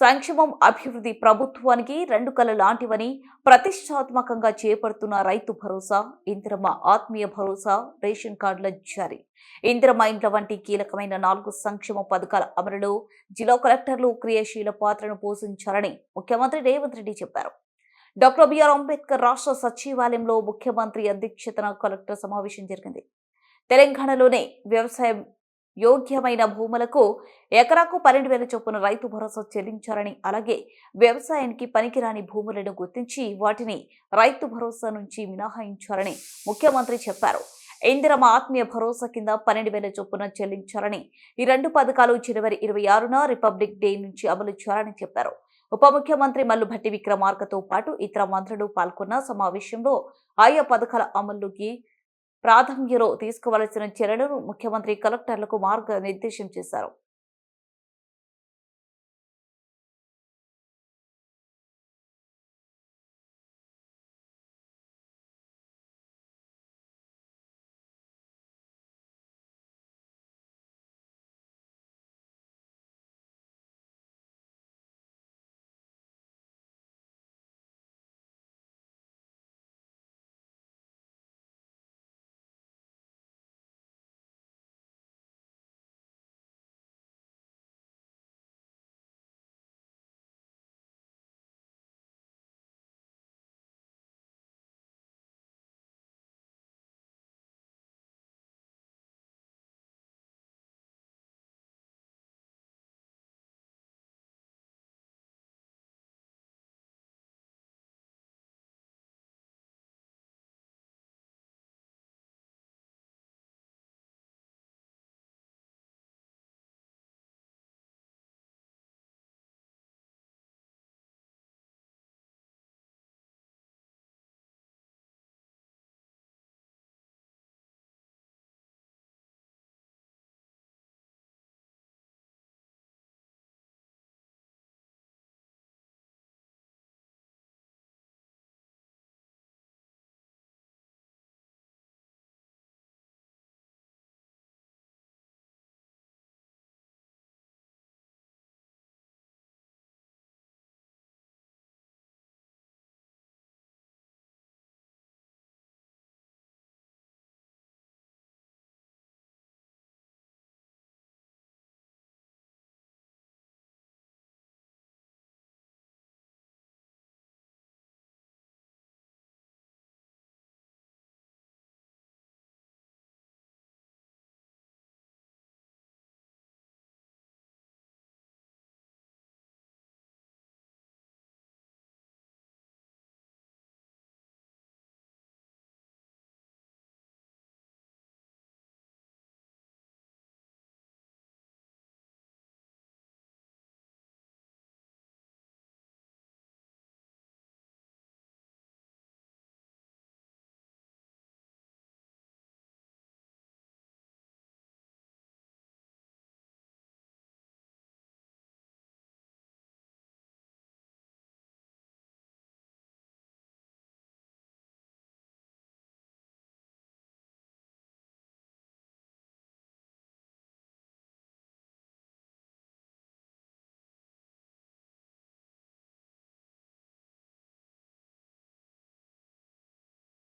సంక్షేమం అభివృద్ధి ప్రభుత్వానికి రెండు కళ లాంటివని ప్రతిష్టాత్మకంగా చేపడుతున్న రైతు భరోసా ఇందిరమ్మ ఆత్మీయ భరోసా రేషన్ కార్డుల జారీ. ఇందిరమ్మ ఇండ్ల వంటి కీలకమైన నాలుగు సంక్షేమ పథకాల అమలులో జిల్లా కలెక్టర్లు క్రియాశీల పాత్రను పోషించాలని ముఖ్యమంత్రి రేవంత్ రెడ్డి చెప్పారు. డాక్టర్ బిఆర్ అంబేద్కర్ రాష్ట్ర సచివాలయంలో ముఖ్యమంత్రి అధ్యక్షతన కలెక్టర్ సమావేశం జరిగింది. తెలంగాణలోనే వ్యవసాయం యోగ్యమైన భూములకు ఎకరాకు పన్నెండు వేల చొప్పున రైతు భరోసా చెల్లించాలని అలాగే వ్యవసాయానికి పనికిరాని భూములను గుర్తించి వాటిని రైతు భరోసా నుంచి మినహాయించాలని ముఖ్యమంత్రి చెప్పారు. ఇందిరమ ఆత్మీయ భరోసా కింద పన్నెండు వేల చొప్పున చెల్లించాలని ఈ రెండు పథకాలు జనవరి ఇరవై ఆరున రిపబ్లిక్ డే నుంచి అమలు చేయాలని చెప్పారు. ఉప ముఖ్యమంత్రి మల్లుభట్టి విక్రమార్కతో పాటు ఇతర మంత్రులు పాల్గొన్న సమావేశంలో ఆయా పథకాల అమలుకి ప్రాధాన్యలో తీసుకోవాల్సిన చర్యలను ముఖ్యమంత్రి కలెక్టర్లకు మార్గనిర్దేశం చేశారు.